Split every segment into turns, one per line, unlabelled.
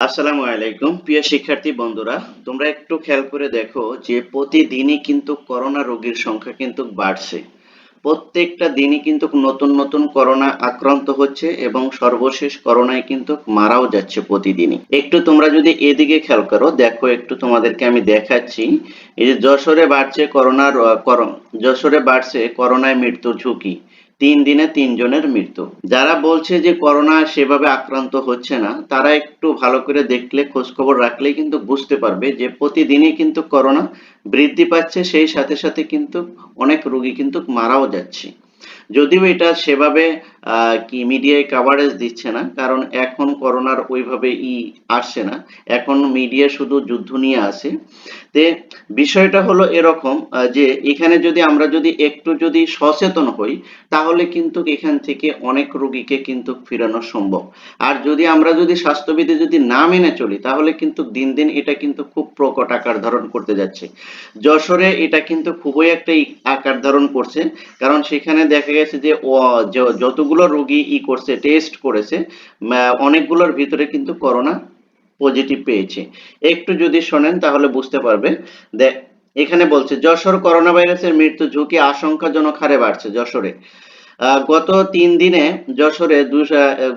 আসসালামু আলাইকুম। প্রিয় শিক্ষার্থী, বন্ধুরা, তোমরা একটু খেয়াল করে দেখো যে প্রতিদিনই কিন্তু করোনা রোগীর সংখ্যা কিন্তু বাড়ছে। প্রত্যেকটা দিনই কিন্তু নতুন নতুন করোনা আক্রান্ত হচ্ছে এবং সর্বশেষ করোনায় কিন্তু মারাও যাচ্ছে প্রতিদিনই। একটু তোমরা যদি এদিকে খেয়াল করো, দেখো একটু তোমাদেরকে আমি দেখাচ্ছি। এই যে যশোরে বাড়ছে করোনার যশোরে বাড়ছে করোনায় মৃত্যুর ঝুঁকি। তিন দিনে তিনজনের মৃত্যু। যারা বলছে যে করোনা সেভাবে আক্রান্ত হচ্ছে না, তারা একটু ভালো করে দেখলে খোঁজ খবর রাখলেই কিন্তু বুঝতে পারবে যে প্রতিদিনই কিন্তু করোনা বৃদ্ধি পাচ্ছে, সেই সাথে সাথে কিন্তু অনেক রুগী কিন্তু মারাও যাচ্ছে। যদিও এটা সেভাবে কি মিডিয়ায় কাভারেজ দিচ্ছে না, কারণ এখন করোনার ওইভাবে ই আসছে না। এখন মিডিয়া শুধু যুদ্ধ নিয়ে আসে তে বিষয়টা হলো এরকম যে এখানে যদি আমরা যদি একটু যদি সচেতন হই, তাহলে কিন্তু এখান থেকে অনেক রোগীকে কিন্তু ফেরানো সম্ভব। আর যদি আমরা যদি স্বাস্থ্যবিধি যদি না মেনে চলি, তাহলে কিন্তু দিন দিন এটা কিন্তু খুব প্রকট আকার ধারণ করতে যাচ্ছে। যশোরে এটা কিন্তু খুবই একটা আকার ধারণ করছে, কারণ সেখানে দেখা গেছে যে, ও- যতগুলো রোগী ই করছে টেস্ট করেছে অনেকগুলোর ভিতরে কিন্তু করোনা পজিটিভ পেয়েছে। একটু যদি শোনেন তাহলে বুঝতে পারবে এখানে বলছে, যশোর করোনা ভাইরাসের মৃত্যু ঝুঁকি আশঙ্কাজনক হারে বাড়ছে যশোরে। গত তিন দিনে যশোরে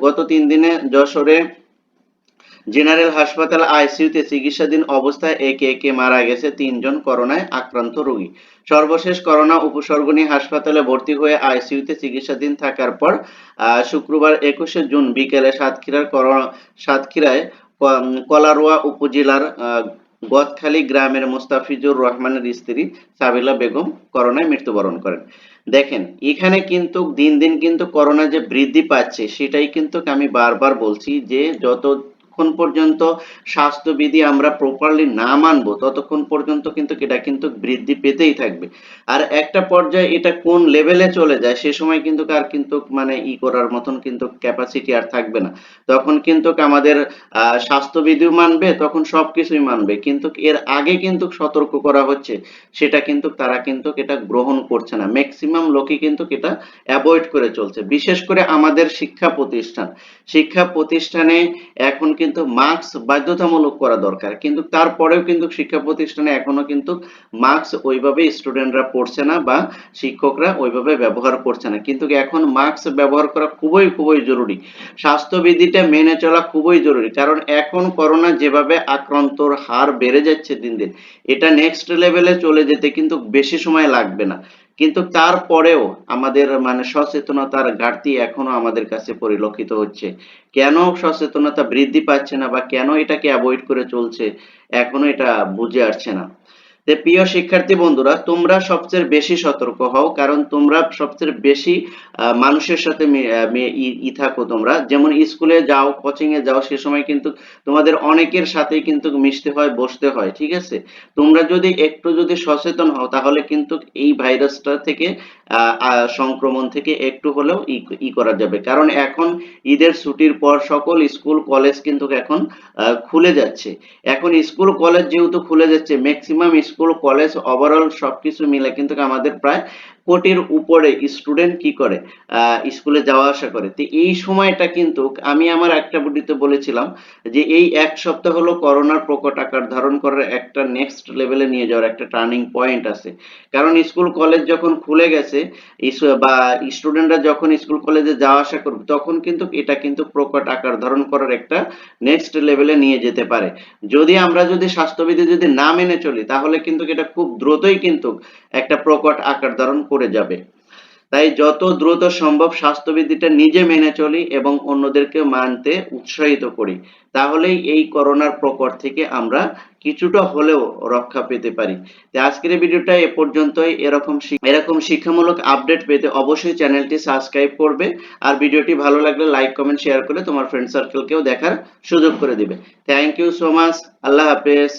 গত তিন দিনে যশোরে জেনারেল হাসপাতাল আইসিইউতে চিকিৎসাধীন অবস্থায় একে একে মারা গেছে তিনজন করোনায় আক্রান্ত রোগী। সর্বশেষ করোনা উপসর্গ নিয়ে হাসপাতালে ভর্তি হয়ে আইসিইউতে চিকিৎসাধীন থাকার পর শুক্রবার একুশে জুন বিকেলে সাতক্ষীরার করোনা সাতক্ষীরায় কলারোয়া উপজেলার গদখালী গ্রামের মোস্তাফিজুর রহমানের স্ত্রী সাবিলা বেগম করোনায় মৃত্যুবরণ করেন। দেখেন, এখানে কিন্তু দিন দিন কিন্তু করোনা যে বৃদ্ধি পাচ্ছে, সেটাই কিন্তু আমি বারবার বলছি যে যতক্ষণ পর্যন্ত স্বাস্থ্যবিধি আমরা প্রপারলি না মানবো, ততক্ষণ পর্যন্ত কিন্তু এটা কিন্তু বৃদ্ধি পেতেই থাকবে। আর একটা পর্যায়ে এটা কোন লেভেলে চলে যায়, সে সময় কিন্তু আর কিন্তু মানে ই করার মতন কিন্তু ক্যাপাসিটি আর থাকবে না। তখন কিন্তু আমাদের স্বাস্থ্যবিধিও মানবে, তখন সবকিছুই মানবে। কিন্তু এর আগে কিন্তু সতর্ক করা হচ্ছে, সেটা কিন্তু তারা কিন্তু এটা গ্রহণ করছে না। ম্যাক্সিমাম লোকই কিন্তু এটা অ্যাভয়েড করে চলছে। বিশেষ করে আমাদের শিক্ষা প্রতিষ্ঠান। শিক্ষা প্রতিষ্ঠানে এখন কিন্তু মাস্ক বাধ্যতামূলক করা দরকার। কিন্তু তারপরেও কিন্তু শিক্ষা প্রতিষ্ঠানে এখনও কিন্তু মাস্ক ওইভাবে স্টুডেন্টরা পড়ছে না বা শিক্ষকরা ওইভাবে ব্যবহার করছে না। কিন্তু এখন মাস্ক ব্যবহার করা খুবই খুবই জরুরি। স্বাস্থ্যবিধিটা মেনে চলা খুবই জরুরি। কারণ এখন করোনা যেভাবে আক্রান্তর হার বেড়ে যাচ্ছে দিন দিন, এটা নেক্সট লেভেলে চলে যেতে কিন্তু বেশি সময় লাগবে না। কিন্তু তারপরেও আমাদের মানে সচেতনতার ঘাটতি এখনও আমাদের কাছে পরিলক্ষিত হচ্ছে। কেন সচেতনতা বৃদ্ধি পাচ্ছে না বা কেন এটাকে অ্যাভয়েড করে চলছে, এখনও এটা বুঝে আসছে না। তে প্রিয় শিক্ষার্থী বন্ধুরা, তোমরা সবচেয়ে বেশি সতর্ক হও, কারণ তোমরা সবচেয়ে বেশি মানুষের সাথে ই থাকো তোমরা। যেমন স্কুলে যাও কোচিং এ যাও, সে সময় কিন্তু তোমাদের অনেকের সাথেই কিন্তু মিশতে হয়, বসতে হয়, ঠিক আছে? তোমরা যদি একটু যদি সচেতন হও, তাহলে কিন্তু এই ভাইরাসটা থেকে সংক্রমণ থেকে একটু হলেও ই করা যাবে। কারণ এখন ঈদের ছুটির পর সকল স্কুল, কলেজ কিন্তু এখন খুলে যাচ্ছে। এখন স্কুল, কলেজ যেহেতু খুলে যাচ্ছে, ম্যাক্সিমাম স্কুল, কলেজ ওভারঅল সবকিছু মিলে কিন্তু আমাদের প্রায় কোটির উপরে স্টুডেন্ট কি করে স্কুলে যাওয়া আসা করে। তো এই সময়টা কিন্তু আমি আমার একটা ভিডিওতে বলেছিলাম যে এই এক সপ্তাহ হলো করোনার প্রকট আকার ধারণ করার একটা নেক্সট লেভেলে নিয়ে যাওয়ার একটা টার্নিং পয়েন্ট আছে। কারণ স্কুল, কলেজ যখন খুলে গেছে বা স্টুডেন্টরা যখন স্কুল, কলেজে যাওয়া আসা করবে, তখন কিন্তু এটা কিন্তু প্রকট আকার ধারণ করার একটা নেক্সট লেভেলে নিয়ে যেতে পারে। যদি আমরা যদি স্বাস্থ্যবিধি যদি না মেনে চলি, তাহলে কিন্তু এটা খুব দ্রুতই কিন্তু একটা প্রকট আকার ধারণ করে যাবে। তাই যত দ্রুত সম্ভব স্বাস্থ্যবিধিটা নিজে মেনে চলি এবং অন্যদেরকে মানতে উৎসাহিত করি। তাহলেই এই করোনার প্রকট থেকে আমরা কিছুটা হলেও রক্ষা পেতে পারি। আজকের ভিডিওটা এ পর্যন্তই। এরকম এরকম শিক্ষামূলক আপডেট পেতে অবশ্যই চ্যানেলটি সাবস্ক্রাইব করবে। আর ভিডিওটি ভালো লাগলে লাইক, কমেন্ট, শেয়ার করে তোমার ফ্রেন্ড সার্কেলকেও দেখার সুযোগ করে দিবে। Thank you so much. আল্লাহ হাফেজ।